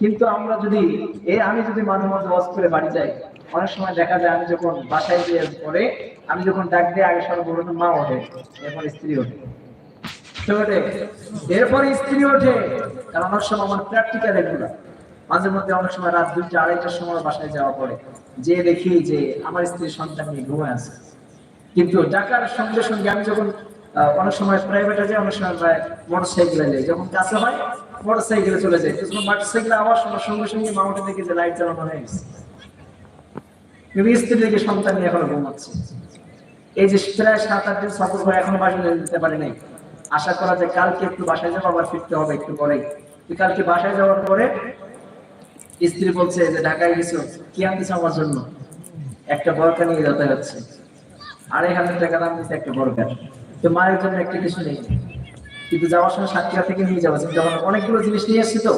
কিন্তু আমরা যদি আমি যদি মাঝে মাঝে করে বাড়ি যাই, অনেক সময় দেখা যায় আমি যখন বাসায় গিয়ে পরে আমি যখন ডাক দিয়ে আগে সর্বপ্রথম মা ওঠে, এরপর স্ত্রী ওঠে। এরপর স্ত্রী ওঠে। কারণ অনেক সময় আমার প্র্যাকটিক্যাল এগুলো। মাঝে মধ্যে অনেক সময় রাত দুইটা, আড়াইটার সময় বাসায় যাওয়া পরে যে দেখি যে আমার স্ত্রী সন্তান নিয়ে ঘুমায় আছে। কিন্তু ডাকার সঙ্গে সঙ্গে আমি যখন অনেক সময় প্রাইভেটে যাই, অনেক সময় মোটর সাইকেলে যাই। যখন কাছে হয় মোটর সাইকেলে চলে যাই। তখন মোটর সাইকেলে আওয়াজ শোনার সঙ্গে সঙ্গে মামাটা দেখে যে লাইট জ্বালানো হয়ে গেছে। কিন্তু স্ত্রী দেখে সন্তান নিয়ে ঘুমাচ্ছে। এই যে প্রায় সাত আট দিন এখনও বাসায় পারি নাই। আশা করা যায় কালকে একটু বাসায় যাব, আবার ফিরতে হবে একটু পরে কালকে বাসায় যাওয়ার পরে স্ত্রী বলছে যে, ঢাকায় গেছো? কি আনতেছো আমার জন্য? একটা বরকা নিয়ে যেতে হচ্ছে। আড়াই হাজার টাকা দাম দিচ্ছে একটা বড় বরকা তো মায়ের জন্য একটা কিছু নেই। কিন্তু যাওয়ার সময় সাতক্ষীরা থেকে নিয়ে যাব চিন্তা ভাবনা অনেকগুলো জিনিস নিয়ে আসছি তো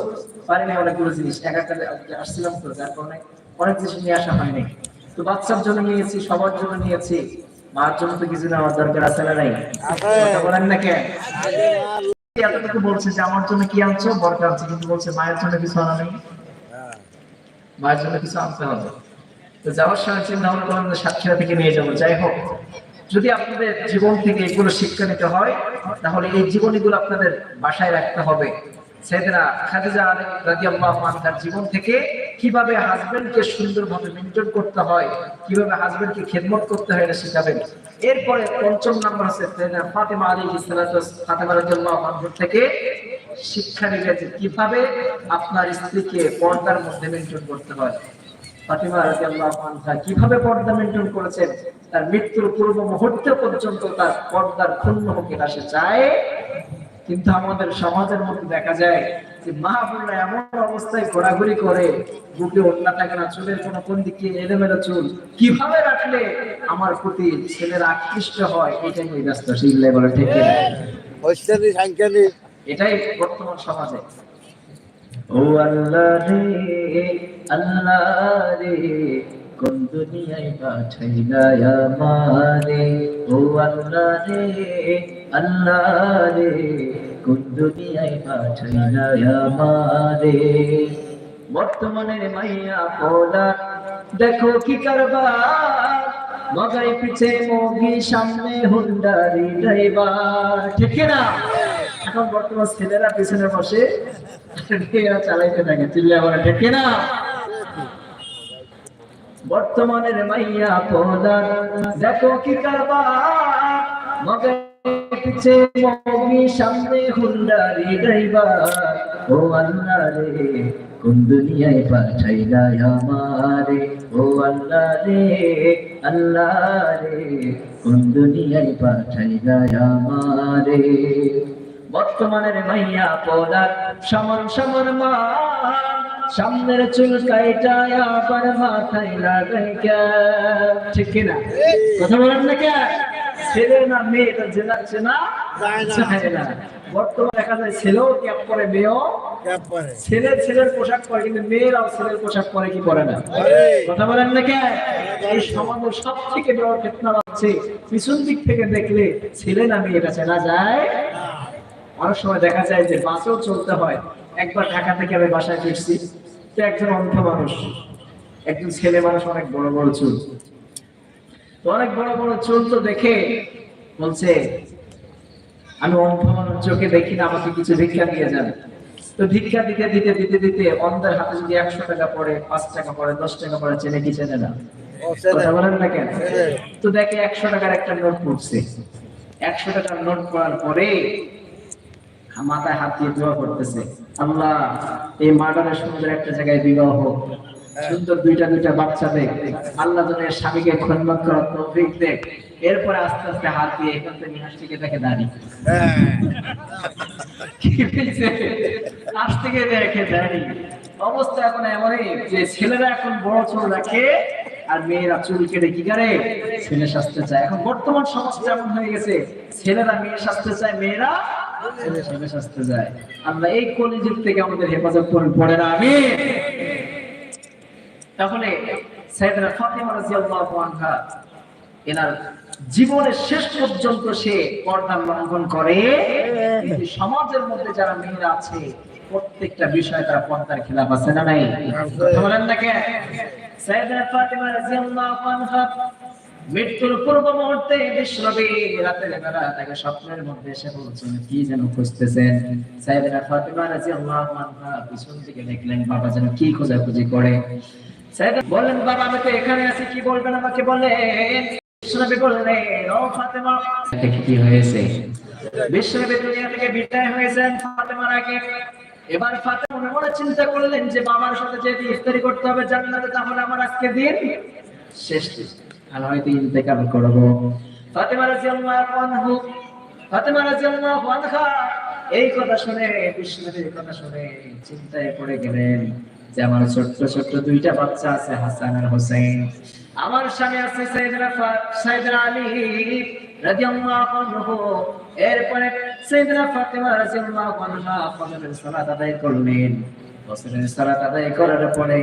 পারিনি অনেকগুলো জিনিস। একা একা আসছিলাম তো যার কারণে অনেক জিনিস নিয়ে আসা হয়নি তো বাচ্চার জন্য নিয়েছি সবার জন্য নিয়েছি। মার জন্য তো কিছু নেওয়ার দরকার আছে না নাই? বলেন না কেন? এতটুকু বলছে যে আমার জন্য কি আনছো? বরকা আনছো কিন্তু বলছে মায়ের জন্য কিছু আনা নেই। মায়ের জন্য কিছু আনতে হবে। তো যাওয়ার সময় চিন্তা ভাবনা যে সাতক্ষীরা থেকে নিয়ে যাব। যাই হোক, যদি আপনাদের জীবন থেকে এগুলো শিক্ষা নিতে হয়, তাহলে এই জীবনীগুলো আপনাদের বাসায় রাখতে হবে। জীবন থেকে কীভাবে হাজবেন্ডকে সুন্দরভাবে মেনটেন করতে হয়, কীভাবে হাজবেন্ডকে খেদমত করতে হয় এটা শেখাবেন। এরপরে পঞ্চম নাম্বার আছে ফাতেমা আনহা থেকে শিক্ষা কীভাবে আপনার স্ত্রীকে পর্দার মধ্যে মেনটেন করতে হয়। ফাতিমা কীভাবে পর্দা মেনটেন করেছেন তার মৃত্যুর পূর্ব মুহূর্তে পর্যন্ত তার পর্দার ক্ষুণ্ণ হোক এটা সে চায়। কিন্তু আমাদের সমাজের মধ্যে দেখা যায় যে মা এমন অবস্থায় ঘোরাঘুরি করে বুকে ওড়না থাকে না চুলের কোন কোন দিকে এলোমেলো চুল। কীভাবে রাখলে আমার প্রতি ছেলেরা আকৃষ্ট হয় এটা নিয়ে ব্যস্ত সেগুলো বলে ঠিক সাংখ্যানি এটাই বর্তমান সমাজে। ও আল্লাহ রে আল্লাহ রে কোন দুনিয়ায় পাঠাইলা আমারে? ও আল্লাহ রে আল্লাহ রে কোন দুনিয়ায় পাঠাইলা আমারে? বর্তমানের মাইয়া পোলা, দেখো কি কারবার? মগাই পিছে মগি, সামনে হুন্ডারি ড্রাইভার, ঠিক না এখন বর্তমান ছেলেরা পিছনে বসে চালাইতে থাকে। চিল্লে আবার ঠিক না? বর্তমানের মাইয়া পোলার দেখো কি কারবার। মগাই পিছে মগি সামনে হুন্ডারি ড্রাইভার। ও আল্লাহ রে, কোন দুনিয়ায় আমারে? ও আল্লাহ রে আল্লাহ রে, কোন দুনিয়ায় আমারে? বর্তমানের মাইয়া পোলার সমান সমান মা সামনের চুল কাইটায় আবার মাথায় লাগাই ঠিক কিনা কথা বলেন না কে? ছেলে না মেয়ে এটা জেনা চেনা যায় না। বর্তমানে দেখা যায় ছেলেও ক্যাপ পরে মেয়েও ছেলে ছেলের পোশাক পরে কিন্তু মেয়েরাও ছেলের পোশাক পরে কি পরে না? কথা বলেন না কে? এই সমাজের সব থেকে বড় ফেতনা হচ্ছে পিছন দিক থেকে দেখলে ছেলে না মেয়ে এটা চেনা যায় অনেক সময় দেখা যায় যে বাসেও চলতে হয়। একবার ঢাকা থেকে আমি বাসায় ফিরছি তো একজন অন্ধ মানুষ একজন ছেলে মানুষ অনেক বড় বড় চুল। তো অনেক বড় বড় চুল তো দেখে বলছে আমি অন্ধ মানুষ চোখে দেখি না আমাকে কিছু ভিক্ষা দিয়ে যান। তো ভিক্ষা দিতে দিতে দিতে দিতে অন্ধের হাতে যদি একশো টাকা পড়ে পাঁচ টাকা পড়ে দশ টাকা পড়ে চেনে কি চেনে না? কথা বলেন না কেন? তো দেখে একশো টাকার একটা নোট পড়ছে। একশো টাকার নোট পড়ার পরে মাথায় হাত দিয়ে দোয়া করতেছে। আল্লাহ, এই মার্ডারের সুন্দর একটা জায়গায় বিবাহ হোক। সুন্দর দুইটা দুইটা বাচ্চা দেখ। আল্লাহ যেন এর স্বামীকে তৌফিক দেখ। এরপরে আস্তে আস্তে হাত দিয়ে এখান থেকে দেখে থেকে দেখে অবস্থা এখন এমনই যে ছেলেরা এখন বড় চুল রাখে আর মেয়েরা চুল কেটে কি করে? ছেলে সাজতে চায়। এখন বর্তমান সমাজটা এমন হয়ে গেছে, ছেলেরা মেয়ে সাজতে চায়, মেয়েরা সাজতে যায়। এই থেকে আমাদের হেফাজত করুন না আমি তাহলে ফাতিমা রাদিয়াল্লাহু আনহা, এনার জীবনের শেষ পর্যন্ত সে পর্দা লঙ্ঘন করে। সমাজের মধ্যে যারা মেয়েরা আছে, প্রত্যেকটা বিষয়ে তারা পর্দার খেলাপ আছে না নাই? বলেন না কে? ফাতিমা রাদিয়াল্লাহু আনহা মৃত্যুর পূর্ব মুহূর্তে বিশ্বনবী রাতের বেলা তাকে স্বপ্নের মধ্যে এসে বলছেন, কি যেন খুঁজতেছেন? ফাতিমা পিছন থেকে দেখলেন, বাবা যেন কি খোঁজাখুঁজি করে? বললেন, বাবা আমি তো এখানে আছি, কি বলবেন আমাকে বলেন? বিশ্বনবী বললেন, ও কি হয়েছে। বিশ্বনবী দুনিয়া থেকে বিদায় হয়েছেন আগে। এবার ফাতেমা মনে মনে চিন্তা করলেন যে, বাবার সাথে যেহেতু ইফতারি করতে হবে জান্নাতে, তাহলে আমার আজকে দিন শেষ দিন। হয়তো ইন্তেকাল ফাতেমা আনহু, ফাতেমা আনহা, এই কথা শুনে কথা শুনে চিন্তায় পড়ে গেলেন যে আমার ছোট্ট ছোট্ট দুইটা বাচ্চা আছে, হাসান আর হোসেন আমার স্বামী আছে আলী আনহু। এরপরে সাইয়েদনা ফাতেমা আনহা ফজরের সালাত আদায় করলেন। ফজরের সালাত আদায় করার পরে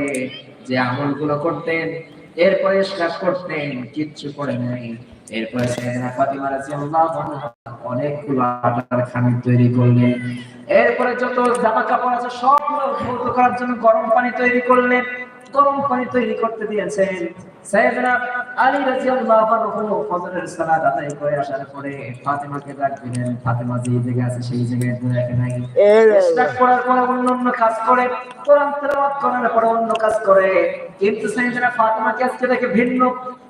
যে আমলগুলো করতেন এরপরে ইশরাক করতেন কিচ্ছু করে নাই। এরপরে সেদিনা ফাতিমা রাদিয়াল্লাহু অনেকগুলো আটার খামি তৈরি করলেন এরপরে যত জামা কাপড় আছে সবগুলো করার জন্য গরম পানি তৈরি করলেন গরম পানি তৈরি করতে দিয়েছেন। সাইয়েদনা আলী রাদিয়াল্লাহু আনহু ফজরের সালাত আদায় করে আসার পরে ফাতিমাকে ডাক দিলেন। ফাতিমা যে জায়গায় আছে সেই জায়গায় দেখে নাই। ইসলাম করার পরে অন্য অন্য কাজ করে কোরআন তেলাওয়াত করার পরে অন্য কাজ করে। কিন্তু সাইয়েদনা ফাতিমাকে আজকে দেখে ভিন্ন।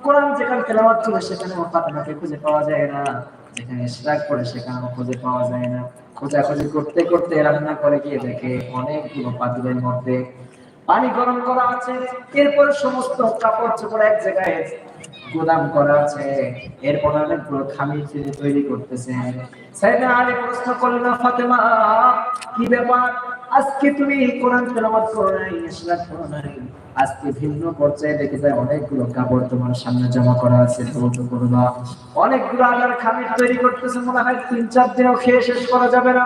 কোরআন যেখানে তেলাওয়াত করে সেখানে ফাতিমাকে খুঁজে পাওয়া যায় না। যেখানে ইসলাম করে সেখানে খুঁজে পাওয়া যায় না। খোঁজাখুঁজি করতে করতে রান্না করে গিয়ে দেখে অনেকগুলো পাতিলের মধ্যে পানি গরম করা আছে, এরপরে সমস্ত কাপড় চোপড় এক জায়গায় গোদাম করা আছে। এরপর অনেকগুলো খামি তৈরি করতেছে সাইদা প্রশ্ন করলেন, ফাতেমা, কি ব্যাপার? আজকে তুমি কোরআন তেলাওয়াত করো নাই, ইসলাম করো নাই। আজকে ভিন্ন পর্যায়ে দেখে যায় অনেকগুলো কাপড় তোমার সামনে জমা করা আছে দ্রুত করবা। অনেকগুলো আটার খামির তৈরি করতেছে, মনে হয় তিন চার দিনও খেয়ে শেষ করা যাবে না।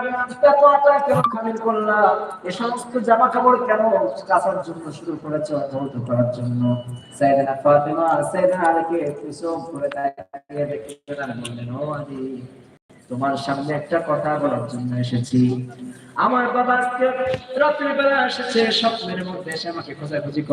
এত আটা কেন খামির করলা? এ সমস্ত জামা কাপড় কেন কাচার জন্য শুরু করেছ, ধৌত করার জন্য? সাইদানা ফাতেমা সাইদানা আলীকে পিছন করে তাকিয়ে দেখে বললেন, ও আলী তোমার সামনে একটা কথা বলার জন্য এসেছি। আমার বাবা আজকে রাত্রিবেলা এসেছে, স্বপ্নের মধ্যে এসে আমাকে খোঁজাখুঁজি